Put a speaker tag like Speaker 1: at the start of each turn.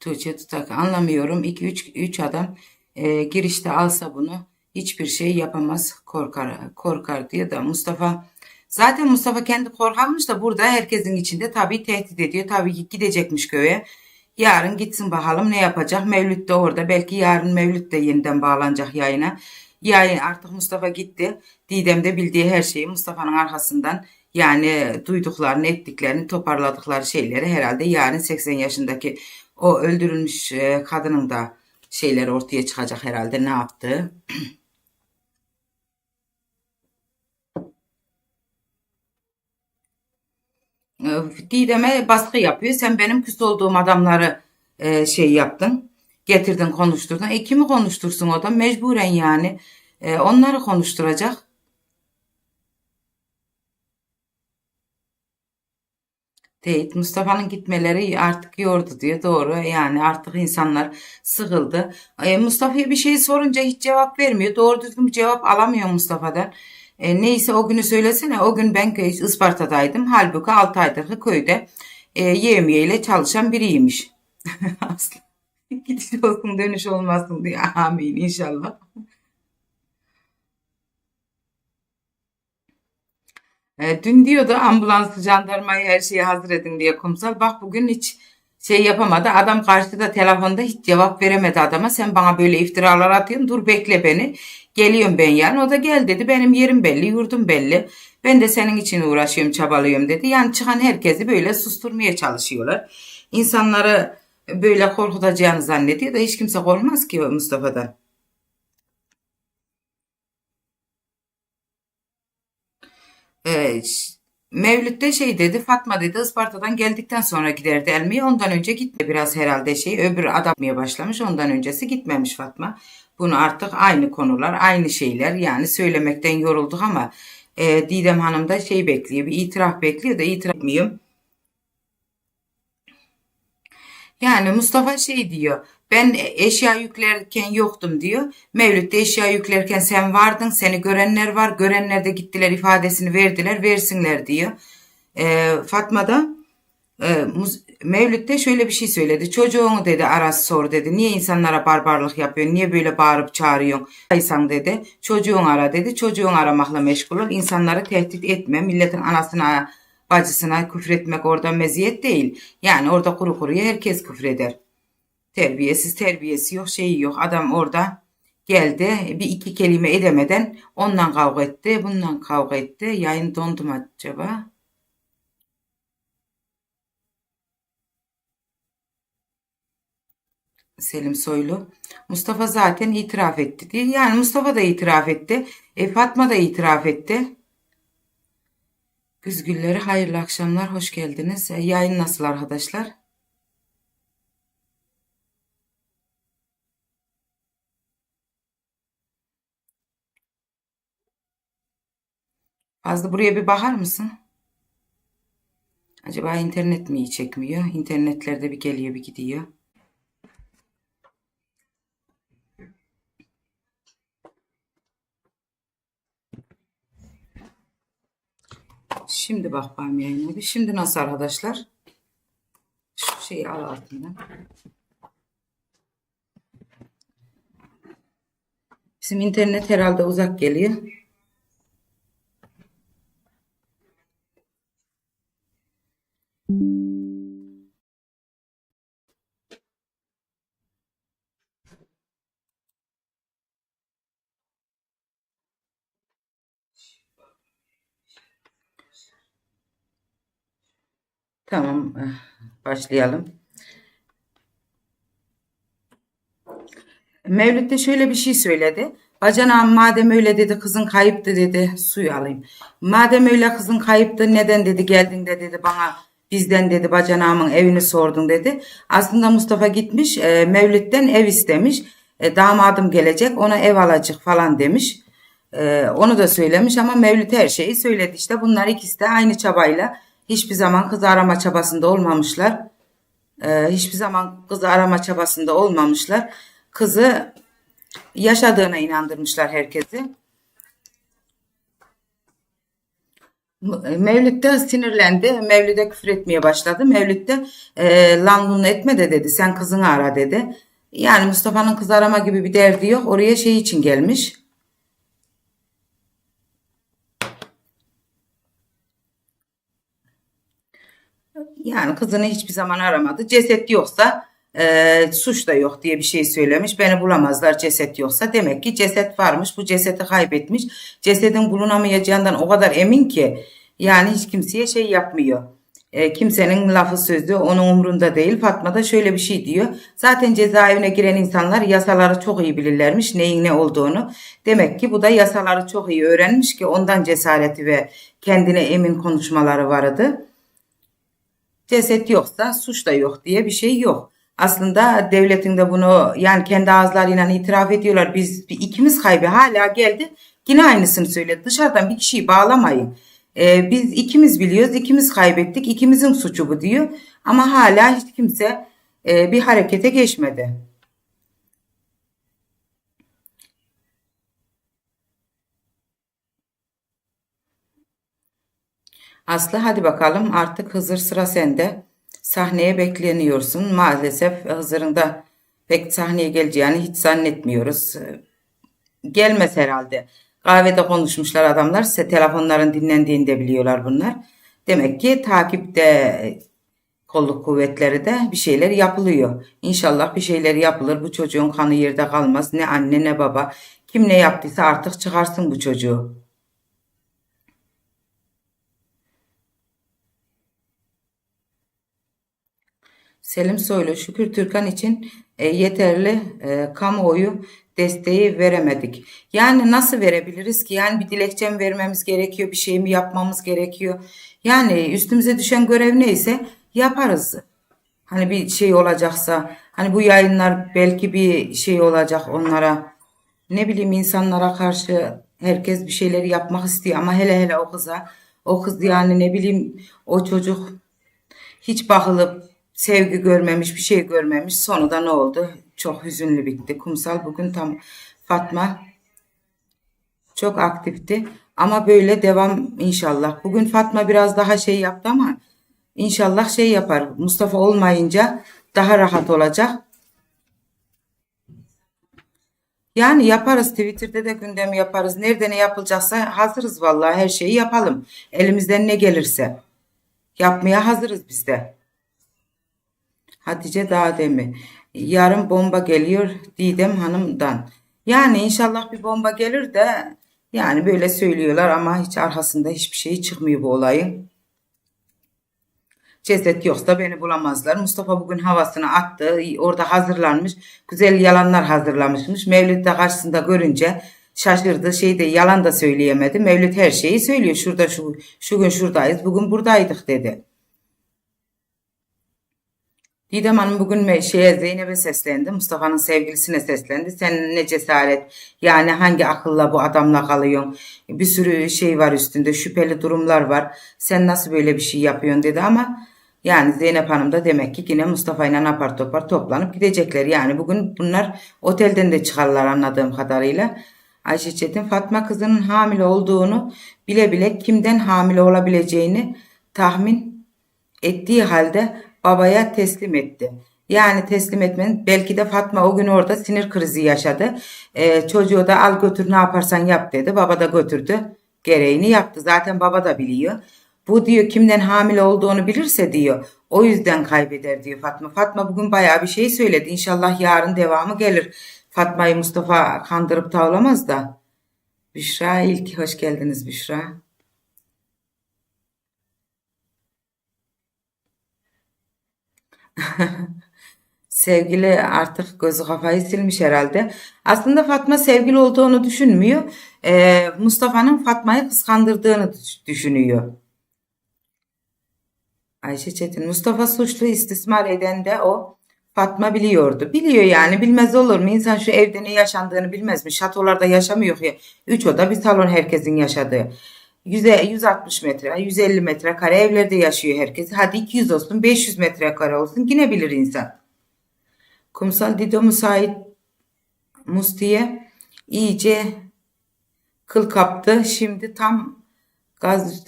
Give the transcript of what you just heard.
Speaker 1: Tuğçe Tutak anlamıyorum. 2 3 3 adam e, girişte alsa bunu hiçbir şey yapamaz. Korkar korkar diyor da Mustafa zaten Mustafa kendi korkarmış da burada herkesin içinde tabii tehdit ediyor. Tabii ki gidecekmiş köye. Yarın gitsin bakalım ne yapacak. Mevlüt de orada. Belki yarın Mevlüt de yeniden bağlanacak yayına. Yayın artık Mustafa gitti. Didem de bildiği her şeyi Mustafa'nın arkasından yani duyduklarını ettiklerini toparladıkları şeyleri herhalde yarın 80 yaşındaki o öldürülmüş e, kadının da şeyleri ortaya çıkacak herhalde ne yaptığı. E, Didem'e baskı yapıyor. Sen benim küs olduğum adamları e, şey yaptın. Getirdin konuşturdun. E kimi konuştursun o da? Mecburen yani. E, onları konuşturacak. Teyit Mustafa'nın gitmeleri artık yordu diyor. Doğru yani artık insanlar sıkıldı. E, Mustafa'ya bir şey sorunca hiç cevap vermiyor. Doğru düzgün bir cevap alamıyor Mustafa'dan. E, neyse o günü söylesene. O gün ben Isparta'daydım. Halbuki 6 aydır köyde e, yevmiyeyle çalışan biriymiş. Aslı. Gidiş olsun dönüş olmasın diye. Amin inşallah. E, dün diyordu ambulans, jandarmayı her şeyi hazır edin diye kumsal. Bak bugün hiç şey yapamadı. Adam karşıda telefonda hiç cevap veremedi adama. Sen bana böyle iftiralar atıyorsun. Dur bekle beni. Geliyorum ben yarın. O da gel dedi. Benim yerim belli, yurdum belli. Ben de senin için uğraşıyorum, çabalıyorum dedi. Yani çıkan herkesi böyle susturmaya çalışıyorlar. İnsanları böyle korkutacağını zannediyor da hiç kimse korkmaz ki Mustafa'dan. Ş- Mevlüt'te şey dedi Fatma dedi Isparta'dan geldikten sonra giderdi Elmi'ye ondan önce gitti biraz herhalde şey öbür adam yapmaya başlamış ondan öncesi gitmemiş Fatma. Bunu artık aynı konular aynı şeyler yani söylemekten yorulduk ama e, Didem Hanım da şey bekliyor bir itiraf bekliyor da itiraf etmiyor. Yani Mustafa şey diyor. Ben eşya yüklerken yoktum diyor. Mevlüt'te eşya yüklerken sen vardın. Seni görenler var. Görenler de gittiler ifadesini verdiler. Versinler diyor. Ee, Fatma da e, Mevlüt'te şöyle bir şey söyledi. Çocuğunu dedi Aras sor dedi. Niye insanlara barbarlık yapıyorsun? Niye böyle bağırıp çağırıyorsun? İnsan dedi. Çocuğun ara dedi. Çocuğun aramakla meşgul ol. İnsanları tehdit etme. Milletin anasına bacısına küfretmek orada meziyet değil. Yani orada kuru kuruya herkes küfreder. Terbiyesiz terbiyesi yok şeyi yok. Adam orada geldi bir iki kelime edemeden ondan kavga etti bundan kavga etti. Yayın dondu mu acaba? Selim Soylu. Mustafa zaten itiraf etti diye. Yani Mustafa da itiraf etti. E, Fatma da itiraf etti. Güzgülleri hayırlı akşamlar. Hoş geldiniz. E, yayın nasıl arkadaşlar? Fazla buraya bir bakar mısın? Acaba internet mi iyi çekmiyor? İnternetlerde bir geliyor bir gidiyor. Şimdi bak bakayım yayına bir. Şimdi nasıl arkadaşlar? Şu şeyi al altından. Bizim internet herhalde uzak geliyor. Tamam, eh, başlayalım. Mevlüt de şöyle bir şey söyledi. Bacanağım madem öyle dedi kızın kayıptı dedi suyu alayım. Madem öyle kızın kayıptı neden dedi geldin de dedi bana bizden dedi bacanağımın evini sordun dedi. Aslında Mustafa gitmiş e, Mevlüt'ten ev istemiş. E, damadım gelecek ona ev alacak falan demiş. E, onu da söylemiş ama Mevlüt her şeyi söyledi. İşte bunlar ikisi de aynı çabayla hiçbir zaman kız arama çabasında olmamışlar. E, hiçbir zaman kız arama çabasında olmamışlar. Kızı yaşadığına inandırmışlar herkesi. Mevlüt'te sinirlendi. Mevlüt'e küfür etmeye başladı. Mevlüt'te e, lan bunu etme de dedi. Sen kızını ara dedi. Yani Mustafa'nın kız arama gibi bir derdi yok. Oraya şey için gelmiş. Yani kızını hiçbir zaman aramadı. Ceset yoksa e, suç da yok diye bir şey söylemiş. Beni bulamazlar ceset yoksa. Demek ki ceset varmış. Bu cesedi kaybetmiş. Cesedin bulunamayacağından o kadar emin ki yani hiç kimseye şey yapmıyor. E, kimsenin lafı sözü onun umrunda değil. Fatma da şöyle bir şey diyor. Zaten cezaevine giren insanlar yasaları çok iyi bilirlermiş neyin ne olduğunu. Demek ki bu da yasaları çok iyi öğrenmiş ki ondan cesareti ve kendine emin konuşmaları vardı ceset yoksa suç da yok diye bir şey yok. Aslında devletin de bunu yani kendi ağızlarıyla itiraf ediyorlar. Biz ikimiz kaybı hala geldi. Yine aynısını söyledi. Dışarıdan bir kişiyi bağlamayın. Ee, biz ikimiz biliyoruz, ikimiz kaybettik, ikimizin suçu bu diyor. Ama hala hiç kimse e, bir harekete geçmedi. Aslı hadi bakalım artık Hızır sıra sende. Sahneye bekleniyorsun. Maalesef Hızır'ın da pek sahneye geleceğini hiç zannetmiyoruz. Gelmez herhalde. Kahvede konuşmuşlar adamlar. Size telefonların dinlendiğini de biliyorlar bunlar. Demek ki takipte kolluk kuvvetleri de bir şeyler yapılıyor. İnşallah bir şeyler yapılır. Bu çocuğun kanı yerde kalmaz. Ne anne ne baba. Kim ne yaptıysa artık çıkarsın bu çocuğu. Selim Soylu, Şükür Türkan için e, yeterli e, kamuoyu desteği veremedik. Yani nasıl verebiliriz ki? Yani bir dilekçe mi vermemiz gerekiyor, bir şey mi yapmamız gerekiyor? Yani üstümüze düşen görev neyse yaparız. Hani bir şey olacaksa, hani bu yayınlar belki bir şey olacak onlara. Ne bileyim insanlara karşı herkes bir şeyleri yapmak istiyor ama hele hele o kıza, o kız yani ne bileyim o çocuk hiç bakılıp sevgi görmemiş, bir şey görmemiş. Sonu da ne oldu? Çok hüzünlü bitti. Kumsal bugün tam Fatma çok aktifti. Ama böyle devam inşallah. Bugün Fatma biraz daha şey yaptı ama inşallah şey yapar. Mustafa olmayınca daha rahat olacak. Yani yaparız Twitter'da da gündem yaparız. Nerede ne yapılacaksa hazırız vallahi her şeyi yapalım. Elimizden ne gelirse. Yapmaya hazırız biz de. Hatice Dağdemi. Yarın bomba geliyor Didem Hanım'dan. Yani inşallah bir bomba gelir de yani böyle söylüyorlar ama hiç arkasında hiçbir şey çıkmıyor bu olayın. Ceset yoksa beni bulamazlar. Mustafa bugün havasını attı. Orada hazırlanmış. Güzel yalanlar hazırlamışmış. Mevlüt de karşısında görünce şaşırdı. Şeyde yalan da söyleyemedi. Mevlüt her şeyi söylüyor. Şurada şu, şu gün şuradayız. Bugün buradaydık dedi. Didem Hanım bugün şeye Zeynep'e seslendi. Mustafa'nın sevgilisine seslendi. Sen ne cesaret yani hangi akılla bu adamla kalıyorsun? Bir sürü şey var üstünde şüpheli durumlar var. Sen nasıl böyle bir şey yapıyorsun dedi ama yani Zeynep Hanım da demek ki yine Mustafa ile apar topar toplanıp gidecekler. Yani bugün bunlar otelden de çıkarlar anladığım kadarıyla. Ayşe Çetin Fatma kızının hamile olduğunu bile bile kimden hamile olabileceğini tahmin ettiği halde babaya teslim etti. Yani teslim etmenin belki de Fatma o gün orada sinir krizi yaşadı. Ee, çocuğu da al götür ne yaparsan yap dedi. Baba da götürdü. Gereğini yaptı. Zaten baba da biliyor. Bu diyor kimden hamile olduğunu bilirse diyor. O yüzden kaybeder diyor Fatma. Fatma bugün bayağı bir şey söyledi. İnşallah yarın devamı gelir. Fatma'yı Mustafa kandırıp tavlamaz da. Büşra ilk hoş geldiniz Büşra. Sevgili artık gözü kafayı silmiş herhalde. Aslında Fatma sevgili olduğunu düşünmüyor. Ee, Mustafa'nın Fatma'yı kıskandırdığını düşünüyor. Ayşe Çetin. Mustafa suçlu istismar eden de o. Fatma biliyordu. Biliyor yani bilmez olur mu? İnsan şu evde ne yaşandığını bilmez mi? Şatolarda yaşamıyor ya. Üç oda bir salon herkesin yaşadığı. 160 metre, 150 metrekare evlerde yaşıyor herkes. Hadi 200 olsun, 500 metrekare olsun yine bilir insan. Kumsal Dido müsait Musti'ye iyice kıl kaptı. Şimdi tam gaz üstüne